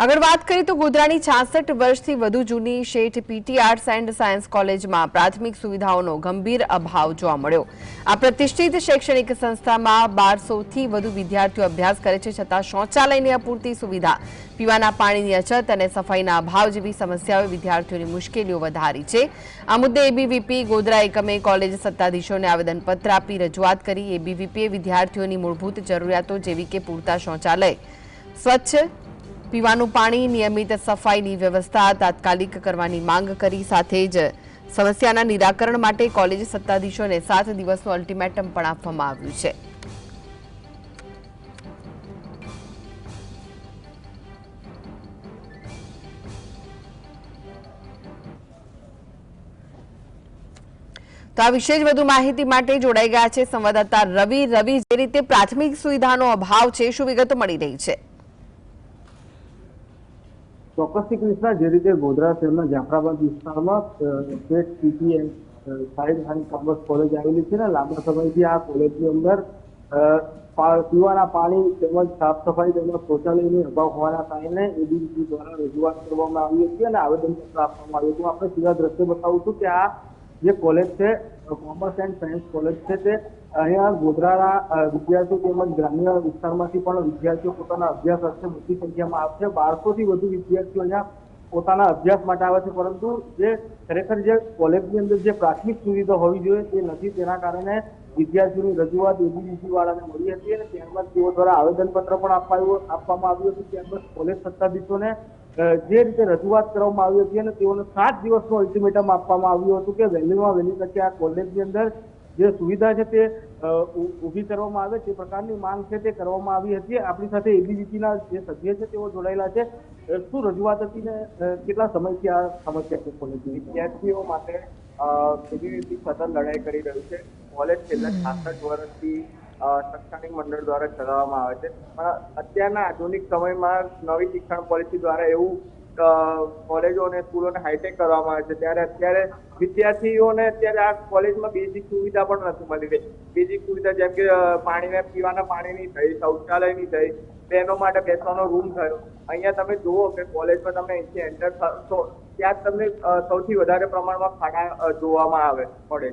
આગળ વાત કરીએ તો ગોધરાની છાસઠ વર્ષથી વધુ જૂની શેઠ પીટી આર્ટ્સ એન્ડ સાયન્સ કોલેજમાં પ્રાથમિક સુવિધાઓનો ગંભીર અભાવ જોવા મળ્યો. આ પ્રતિષ્ઠિત શૈક્ષણિક સંસ્થામાં બારસોથી વધુ વિદ્યાર્થીઓ અભ્યાસ કરે છે, છતાં શૌચાલયની અપૂરતી સુવિધા, પીવાના પાણીની અછત અને સફાઈના અભાવ જેવી સમસ્યાઓએ વિદ્યાર્થીઓની મુશ્કેલીઓ વધારી છે. આ મુદ્દે એબીવીપી ગોધરા એકમે કોલેજ સત્તાધીશોને આવેદનપત્ર આપી રજૂઆત કરી. એબીવીપીએ વિદ્યાર્થીઓની મૂળભૂત જરૂરિયાતો જેવી કે પૂરતા શૌચાલય, સ્વચ્છ પીવાનું પાણી, નિયમિત સફાઈની વ્યવસ્થા, તાત્કાલિક કરવાની માંગ કરી સાથે જ સમસ્યાના નિરાકરણ માટે કોલેજ સત્તાધીશોને સાત દિવસનું અલ્ટિમેટમ પણ આપવામાં આવ્યું છે. તો આ વિશે જ વધુ માહિતી માટે જોડાઈ ગયા છે સંવાદદાતા રવિ. રવિ, જે રીતે પ્રાથમિક સુવિધાનો અભાવ છે, શું વિગતો મળી રહી છે? ચોક્કસથી કૃષ્ણા, જે રીતે ગોધરા શહેરના જાફરાબાદ વિસ્તારમાં state PTM side high commerce college આવેલી છે ને, લાંબા સમયથી આ કોલેજની અંદર પીવાના પાણી તેમજ સાફ સફાઈ તેમજ શૌચાલયની અભાવ હોવાના કારણે એબીસી દ્વારા રજૂઆત કરવામાં આવી હતી અને આવેદનપત્ર આપવામાં આવ્યું હતું. આપણે સીધા દ્રશ્ય બતાવું છું કે આ જે કોલેજ છે કોમર્સ એન્ડ સાયન્સ કોલેજ છે તે અહીંયા ગોધરાના વિદ્યાર્થીઓ તેમજ ગ્રામ્ય વિસ્તારમાંથી પણ વિદ્યાર્થીઓ પોતાના અભ્યાસ અર્થે મોટી સંખ્યામાં આવશે બારસોથી વધુ વિદ્યાર્થીઓ અહીંયા પોતાના અભ્યાસ માટે આવે છે. પરંતુ જે ખરેખર જે કોલેજની અંદર જે પ્રાથમિક સુવિધા હોવી જોઈએ તે નથી. તેના કારણે વિદ્યાર્થીઓની રજૂઆત એબીવીપી વાળાને મળી હતી અને ત્યારબાદ તેઓ દ્વારા આવેદનપત્ર પણ અપાયું આપવામાં આવ્યું હતું. ત્યારબાદ કોલેજ સત્તાધીશોને જે રીતે રજૂઆત કરવામાં આવી હતી અને તેઓને સાત દિવસનું અલ્ટિમેટમ આપવામાં આવ્યું હતું કે વહેલીમાં વહેલી તકે આ કોલેજની અંદર જે સુવિધા છે તે ઊભી કરવામાં આવે તે પ્રકારની માંગ છે તે કરવામાં આવી હતી. આપણી સાથે એબીવીપીના જે સભ્ય છે તેઓ જોડાયેલા છે. શું રજૂઆત હતી ને કેટલા સમયથી આ સમસ્યા છે વિદ્યાર્થીઓ માટે એબીવીપી સતત લડાઈ કરી રહ્યું છે? કોલેજ છેલ્લા છાસઠ વર્ષથી શૈક્ષણિક મંડળ દ્વારા ચલાવવામાં આવે છે. પણ અત્યારના આધુનિક સમયમાં નવી શિક્ષણ પોલિસી દ્વારા એવું કોલેજો અને સ્કૂલોને હાઈટેક કરવામાં આવે છે. ત્યારે અત્યારે વિદ્યાર્થીઓને અત્યારે આ કોલેજમાં બેઝિક સુવિધા પણ નથી મળી રહી. બેઝિક સુવિધા જેમ કે પાણીને પીવાના પાણીની થઈ શૌચાલયની થઈ, બહેનો માટે બેસવાનો રૂમ થયો. અહીંયા તમે જુઓ કે કોલેજમાં તમે અહીંથી એન્ટર થશો ત્યાં તમને સૌથી વધારે પ્રમાણમાં ખાના જોવામાં આવે પડે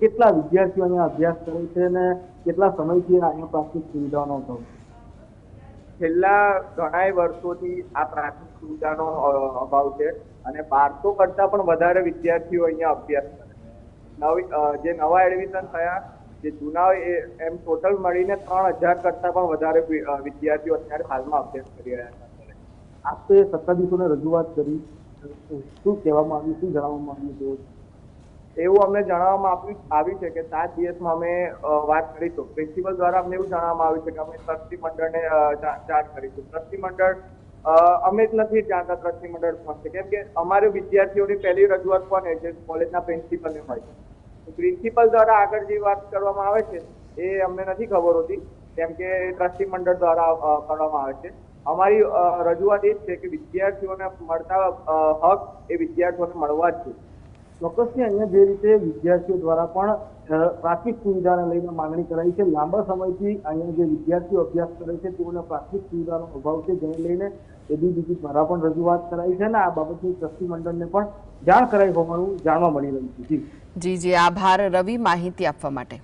કેટલા વિદ્યાર્થીઓ અહીંયા અભ્યાસ કરે છે અને કેટલા સમયથી અહીંયા પ્રાથમિક સુવિધાનો અભાવ? છેલ્લા ઘણા વર્ષોથી આ પ્રાથમિક સુવિધાનો અભાવ છે અને બારસો કરતા પણ વધારે વિદ્યાર્થીઓ અહીંયા અભ્યાસ કરે નવી જે નવા એડમિશન થયા, જે જૂના એમ ટોટલ મળીને ત્રણ હજાર કરતા પણ વધારે વિદ્યાર્થીઓ અત્યારે હાલમાં અભ્યાસ કરી રહ્યા છે. આપે સત્તાધીશોને રજૂઆત કરી. શું કહેવામાં આવ્યું, શું જણાવવામાં આવ્યું? એવું અમને જણાવવામાં આવ્યું આવ્યું છે કે સાત દિવસમાં અમે વાત કરીશું. પ્રિન્સિપલ દ્વારા અમને એવું જણાવવામાં આવ્યું છે કે અમે ટ્રસ્ટી મંડળને ચાર્જ કરીશું. ટ્રસ્ટી મંડળ અમે જ નથી જાણતા ટ્રસ્ટી મંડળ પહોંચશે કેમ કે અમારે વિદ્યાર્થીઓની પહેલી રજૂઆત કોને છે? કોલેજના પ્રિન્સિપલને હોય છે. પ્રિન્સિપલ દ્વારા આગળ જે વાત કરવામાં આવે છે, એ અમને નથી ખબર હોતી, કેમ કે ટ્રસ્ટી મંડળ દ્વારા કરવામાં આવે છે. અમારી રજૂઆત એ જ છે કે વિદ્યાર્થીઓને મળતા હક એ વિદ્યાર્થીઓને મળવા જ જોઈએ. ચોક્કસથી અહીંયા જે રીતે વિદ્યાર્થીઓ દ્વારા પણ પ્રાથમિક સુવિધાને લઈને માંગણી કરાઈ છે, લાંબા સમયથી અહીંયા જે વિદ્યાર્થીઓ અભ્યાસ કરે છે, તેઓને પ્રાથમિક સુવિધાનો અભાવ છે, જેને લઈને એબીવીપી દ્વારા પણ રજૂઆત કરાઈ છે અને આ બાબતની ટ્રસ્ટી મંડળને પણ જાણ કરાઈ હોવાનું જાણવા મળી રહ્યું છે. જી. જી જી, આભાર રવિ માહિતી આપવા માટે.